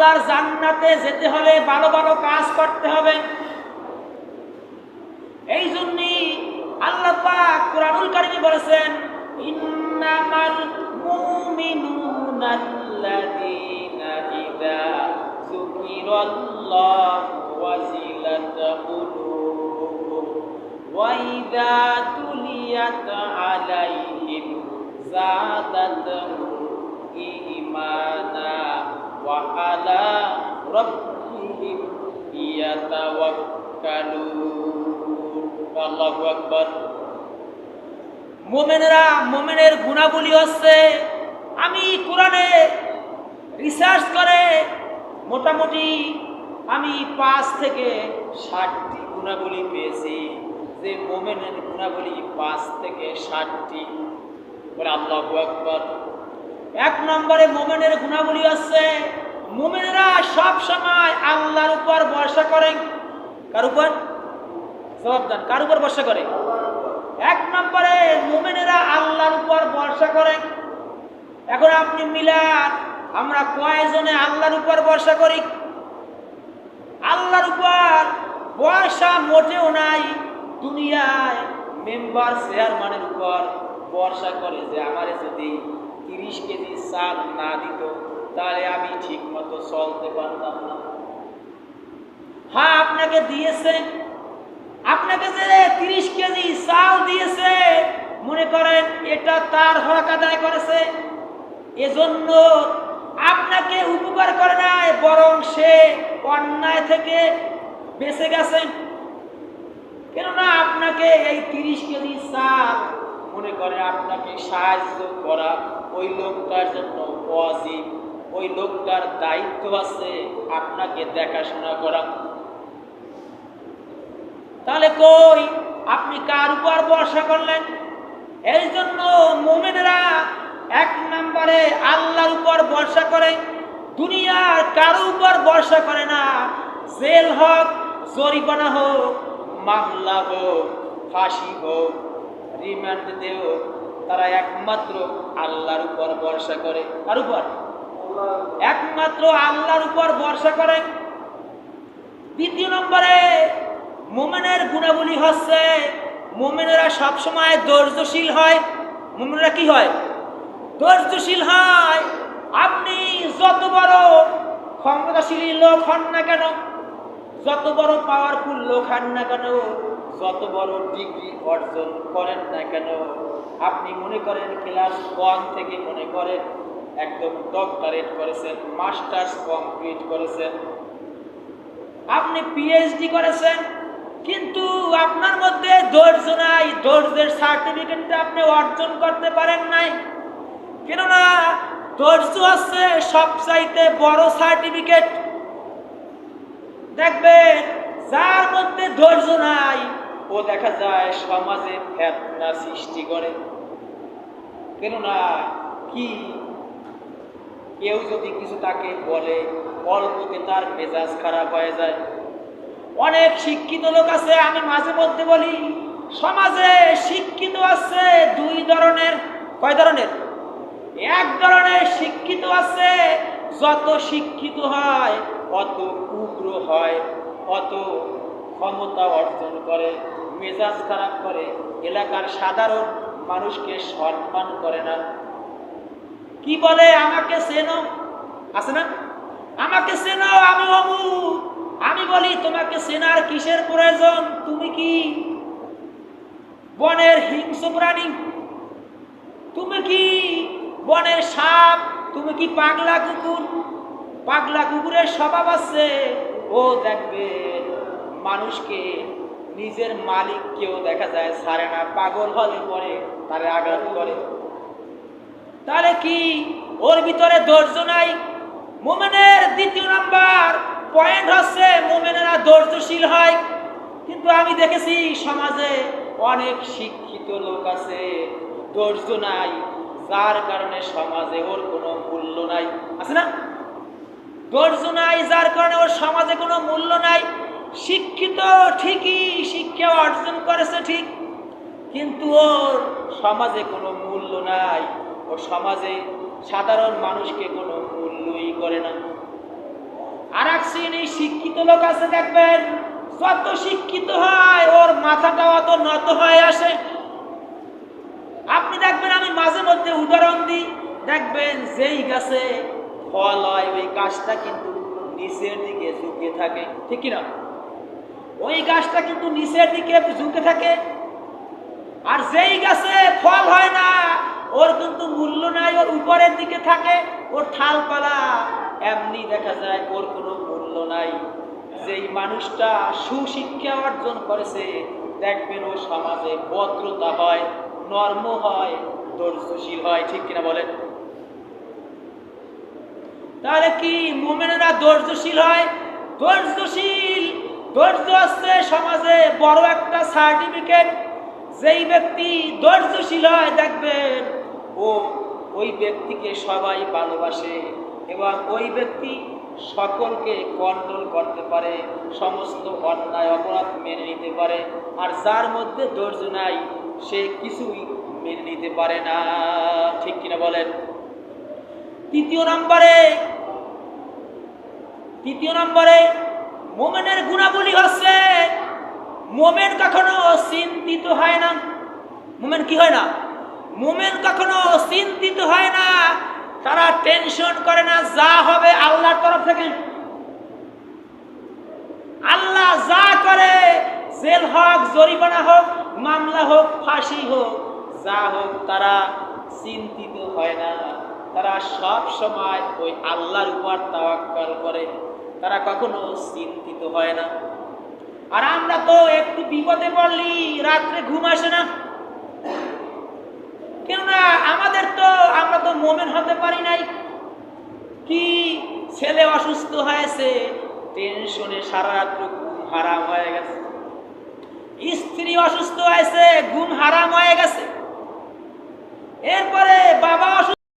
আল্লাহর জান্নাতে যেতে হলে ভালো ভালো কাজ করতে হবে। এই জন্যই আল্লাহ পাক কোরআনুল কারিমে বলেছেন, ইন্নামাল মুমিনুনা আল্লাযীনা ইযা যুকিরাল্লাহু ওয়াজিলাত কুলুবুহুম ওয়া মোমেনেরা মোমেনের গুণাবলী হচ্ছে, আমি কোরআনে রিসার্চ করে মোটামুটি আমি পাঁচ থেকে ষাটটি গুণাবলী পেয়েছি। যে মোমেনের গুণাবলী পাঁচ থেকে ষাটটি আল্লাহ আকবর। এক নম্বরে মোমেনের গুণাবলী হচ্ছে মোমেনেরা সব সময় আল্লাহর উপর ভরসা করে। কার উপর? জবাব দেন, কার উপর ভরসা করে? এক নম্বরে মোমেনেরা আল্লাহর উপর ভরসা করে। এখন আপনি মিলান, আমরা কয়জনে আল্লাহর উপর ভরসা করি? আল্লাহর উপর ভরসা মোটেও নাই। দুনিয়ায় মেম্বার, চেয়ারম্যানের উপর ভরসা করে যে আমারে যদি তিরিশ কেজি চাল না দিত তাহলে আমি ঠিক মতো চলতে পারতাম না। হ্যাঁ আপনাকে দিয়েছে। আপনাকে যে তিরিশ কেজি চাল দিয়েছে, মনে করেন এটা তার হক আদায় করেছে। এজন্য আপনাকে উপকার করে নাই, বরং সে অন্যায় থেকে বেঁচে গেছেন কেননা আপনাকে এই তিরিশ কেজি চাল, মনে করে আপনাকে সাহায্য করা ওই লোকটার জন্য অজীব ওই লোকটার দায়িত্ব আছে আপনাকে দেখাশোনা করা। তাহলে কই? আপনি কার উপর ভরসা করলেন? এই জন্য মোমেনরা এক নম্বরে আল্লাহর উপর ভরসা করে, দুনিয়ার কারও উপর ভরসা করে না। জেল হোক, জরিমানা হোক, মামলা হোক, ফাঁসি হোক, রিমান্ড দেও তারা একমাত্র আল্লাহর উপর ভরসা করে। কার উপর? একমাত্র আল্লাহর উপর ভরসা করে দ্বিতীয় নম্বরে, মোমেনের গুণাবলী হচ্ছে, মোমেনেরা সবসময় ধৈর্যশীল হয়। মোমেনেরা কি হয়? ধৈর্যশীল হয়। আপনি যত বড় ক্ষমতাশীল লোক হন না কেন, যত বড় পাওয়ারফুল লোক হন না কেন, যত বড় ডিগ্রি অর্জন করেন না কেন, আপনি মনে করেন ক্লাস ওয়ান থেকে মনে করেন একদম ডক্টরেট করেছেন মাস্টার্স কমপ্লিট করেছেন। আপনি পিএইচডি করেছেন, কিন্তু আপনার মধ্যে ধৈর্য নাই, ধৈর্যের সার্টিফিকেটটা আপনি অর্জন করতে পারেন নাই। কেননা ধৈর্য হচ্ছে সবচাইতে বড় সার্টিফিকেট দেখবেন, যার মধ্যে ধৈর্য নাই, ও দেখা যায় সমাজে ফেতনা সৃষ্টি করে। কেননা কি? কেউ যদি কিছু তাকে বলে অল্পতে তার মেজাজ খারাপ হয়ে যায়। অনেক শিক্ষিত লোক আছে, আমি মাঝে মধ্যে বলি, সমাজে শিক্ষিত আছে দুই ধরনের। কয় ধরনের? এক ধরনের শিক্ষিত আছে, যত শিক্ষিত হয়, অত উগ্র হয়, অত ক্ষমতা অর্জন করে, মেজাজ খারাপ করে, এলাকার সাধারণ মানুষকে সম্মান করে না। কি বলে? আমাকে চেনো। আছে না? আমাকে চেনো, আমি অমুক আমি বলি, তোমাকে চেনার কিসের প্রয়োজন? তুমি কি? বনের হিংস্র প্রাণী। তুমি কি? বনের সাপ। তুমি কি পাগলা কুকুর? পাগলা কুকুরের স্বভাব আছে। ও দেখবে, মানুষকে নিজের মালিক কেউ দেখা যায়, ছাড়ে না। পাগল হলে পরে তারে আঘাত করে। তাহলে কি? ওর ভিতরে ধৈর্য নাই? মোমেনের দ্বিতীয় নাম্বার পয়েন্ট হচ্ছে মোমেনেরা ধৈর্যশীল হয়। কিন্তু আমি দেখেছি সমাজে অনেক শিক্ষিত লোক আছে, ধৈর্য নাই। যার কারণে সমাজে ওর কোনো মূল্য নাই। আছে না? ধৈর্য নাই, যার কারণে ওর সমাজে কোনো মূল্য নাই। শিক্ষিত ঠিকই শিক্ষা অর্জন করেছে ঠিক, কিন্তু ওর সমাজে কোনো মূল্য নাই। ও সমাজে সাধারণ মানুষকে কোনো মূল্যই করে না। আর এক শ্রেণির শিক্ষিত লোক আছে, দেখবেন, যত শিক্ষিত হয়, ওর মাথাটা অত নত হয়ে আসে। আপনি দেখবেন, আমি মাঝে মধ্যে উদাহরণ দিই, দেখবেন, যেই গাছে ফল হয়, ওই গাছটা কিন্তু নিচের দিকে ঝুঁকে থাকে, ঠিক না ওই গাছটা কিন্তু নিচের দিকে ঝুঁকে থাকে। আর যেই গাছে ফল হয় না ওর কিন্তু মূল্য নাই ওর উপরের দিকে থাকে, ওর ঠালপালা এমনি দেখা যায় ওর কোনো মূল্য নাই। যেই মানুষটা সুশিক্ষা অর্জন করেছে, দেখবেন ও সমাজে ভদ্রতা হয়, নর্ম হয়, ধৈর্যশীল হয়, ঠিক কিনা বলেন? তাহলে কি মোমেনেরা ধৈর্যশীল হয়? ধৈর্যশীল। ধৈর্য হচ্ছে সমাজে বড় একটা সার্টিফিকেট যেই ব্যক্তি ধৈর্যশীল হয়, দেখবেন ও ওই ব্যক্তিকে সবাই ভালোবাসে এবং ওই ব্যক্তি সকলকে কন্ট্রোল করতে পারে, সমস্ত অন্যায়, অপরাধ মেনে নিতে পারে। আর যার মধ্যে ধৈর্য নাই, সে কিছুই মেনে নিতে পারে না। ঠিক কিনা বলেন? তৃতীয় নম্বরে তৃতীয় নম্বরে, মোমেনের গুণাবলী হচ্ছে, মোমেন কখনো চিন্তিত হয় না। মোমেন কি হয় না? মোমেন কখনো চিন্তিত হয় না, তারা টেনশন করে না, যা হবে আল্লাহর তরফ থেকে। আল্লাহ যা করে, জেল হোক, জরিমানা হোক, মামলা হোক, ফাঁসি হোক, যা হোক, তারা চিন্তিত হয় না। তারা সব সময় ওই আল্লাহর উপর তাওয়াক্কাল করে। তারা কখনো চিন্তিত হয় না। আর আমরা তো একটু বিপদে পড়লি, রাত্রে ঘুম আসে না। কেননা আমাদের তো, আমরা তো মোমেন হতে পারি নাই। কি ছেলে অসুস্থ হয়েছে টেনশনে সারা রাত্র ঘুম হারাম হয়ে গেছে। স্ত্রী অসুস্থ হয়েছে, ঘুম হারাম হয়ে গেছে। এরপরে বাবা অসুস্থ